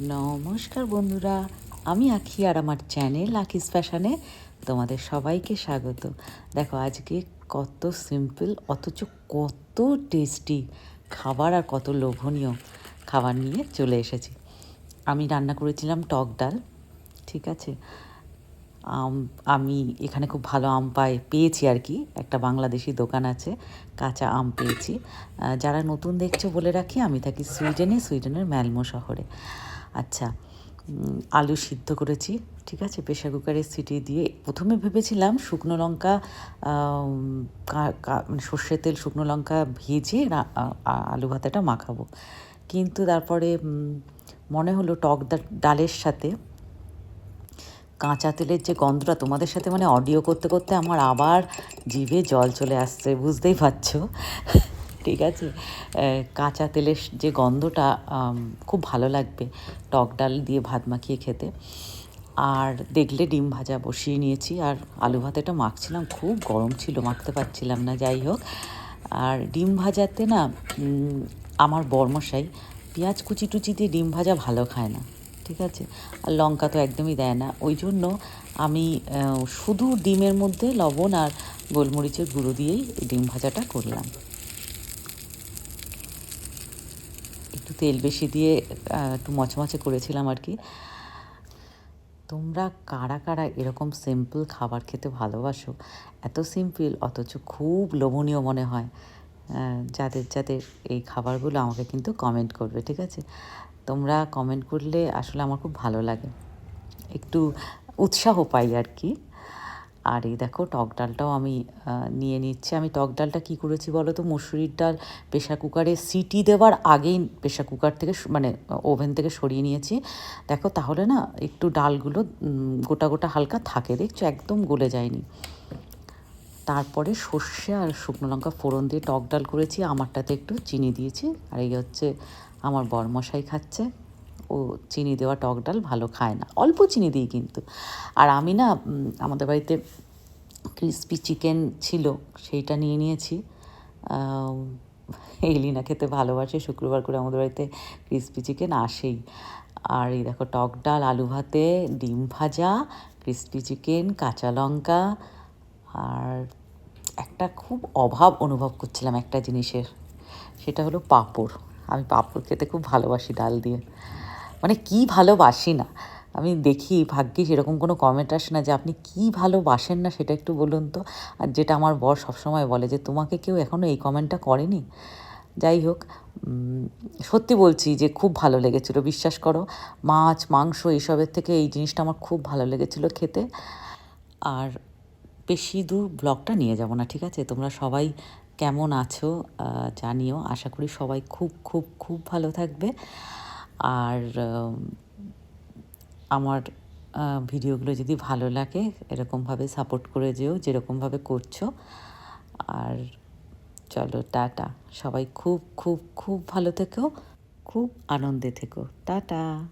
নমস্কার বন্ধুরা, আমি আখি আর আমার চ্যানেল আখিস ফ্যাশনে। তোমাদের সবাইকে স্বাগত। দেখো, আজকে কত সিম্পল, অথচ কত টেস্টি খাবার আর কত লোভনীয় খাবার নিয়ে চলে এসেছি। আমি রান্না করেছিলাম টক ডাল, ঠিক আছে? আম, আমি এখানে খুব ভালো আম পাই পেয়েছি আর কি। একটা বাংলাদেশি দোকান আছে, কাঁচা আম পেয়েছি। যারা নতুন দেখছ বলে রাখি, আমি থাকি সুইডেনে, সুইডেনের ম্যালমো শহরে। আচ্ছা আলু সিদ্ধ করেছি, ঠিক আছে? প্রেশার কুকারে সিটি দিয়ে প্রথমে ভেবেছিলাম শুকনো লঙ্কা মানে সর্ষের তেল শুকনো লঙ্কা ভেজে আলু ভাতাটা মাখাবো। কিন্তু তারপরে মনে হলো টক ডালের সাথে কাঁচা তেলের যে গন্ধটা তোমাদের সাথে মানে অডিও করতে করতে আমার আবার জিভে জল চলে আসছে, বুঝতেই পারছ? ঠিক আছে? কাঁচা তেলের যে গন্ধটা খুব ভালো লাগবে টক ডাল দিয়ে ভাত মাখিয়ে খেতে। আর দেখলে ডিম ভাজা বসিয়ে নিয়েছি। আর আলু ভাতেটা মাখছিলাম, খুব গরম ছিল, মাখতে পারছিলাম না, যাই হোক। আর ডিম ভাজাতে না আমার বর্মশাই পেঁয়াজ কুচি টুচি দিয়ে ডিম ভাজা ভালো খায় না, ঠিক আছে? আর লঙ্কা তো একদমই দেয় না। ওই জন্য আমি শুধু ডিমের মধ্যে লবণ আর গোলমরিচের গুঁড়ো দিয়েই ডিম ভাজাটা করলাম। একটু তেল বেশি দিয়ে একটু মচমচে করেছিলাম আর কি। তোমরা কারা কারা এরকম সিম্পল খাবার খেতে ভালোবাসো? এত সিম্পল অথচ খুব লোভনীয় মনে হয়। যাদের যাদের এই খাবারগুলো আমাকে কিন্তু কমেন্ট করবে, ঠিক আছে? তোমরা কমেন্ট করলে আসলে আমার খুব ভালো লাগে। একটু উৎসাহ পাই আর কি। আর এই দেখো টক ডালটাও আমি নিয়ে নিচ্ছি। আমি টক ডালটা কী করেছি বলো তো? মুসুরির ডাল, প্রেশার কুকারে সিটি দেওয়ার আগেই প্রেশার কুকার থেকে মানে ওভেন থেকে সরিয়ে নিয়েছি। দেখো তাহলে না, একটু ডালগুলো গোটা গোটা হালকা থাকে। দেখছ একদম গলে যায়নি। তারপরে সর্ষে আর শুকনো লঙ্কা ফোড়ন দিয়ে টক ডাল করেছি। আমারটাতে একটু চিনি দিয়েছি। আর এই হচ্ছে আমার বরমশাই খাচ্ছে। ও চিনি দেওয়া টক ডাল ভালো খায় না। অল্প চিনি দিই কিন্তু। আর আমি না আমাদের বাড়িতে ক্রিসপি চিকেন ছিল, সেইটা নিয়ে নিয়েছি। এলিনা খেতে ভালোবাসে, শুক্রবার করে আমাদের বাড়িতে ক্রিসপি চিকেন আসেই। আর এই দেখো, টক ডাল, আলু ভাতে, ডিম ভাজা ক্রিসপি চিকেন কাঁচা লঙ্কা। আর একটা খুব অভাব অনুভব করছিলাম একটা জিনিসের, সেটা হলো পাঁপড়। আমি পাঁপড় খেতে খুব ভালোবাসি ডাল দিয়ে। মানে কি ভালোবাসি না? আমি দেখি ভাগ্যিস সেরকম কোনো কমেন্ট আসে না যে আপনি কি ভালোবাসেন না সেটা একটু বলুন তো। আর যেটা আমার বর সবসময় বলে যে, তোমাকে কেউ এখনও এই কমেন্টটা করেনি? যাই হোক সত্যি বলছি যে খুব ভালো লেগেছিলো, বিশ্বাস করো। মাছ, মাংস এইসবের থেকে এই জিনিসটা আমার খুব ভালো লেগেছিলো খেতে। আর বেশি দূর ব্লগটা নিয়ে যাব না, ঠিক আছে? তোমরা সবাই কেমন আছো জানিও। আশা করি সবাই খুব খুব খুব ভালো থাকবে। আর আমার ভিডিওগুলো যদি ভালো লাগে, এরকমভাবে সাপোর্ট করে যেও, যেরকমভাবে করছ। আর চলো, টাটা। সবাই খুব খুব খুব ভালো থেকো, খুব আনন্দে থেকো। টাটা।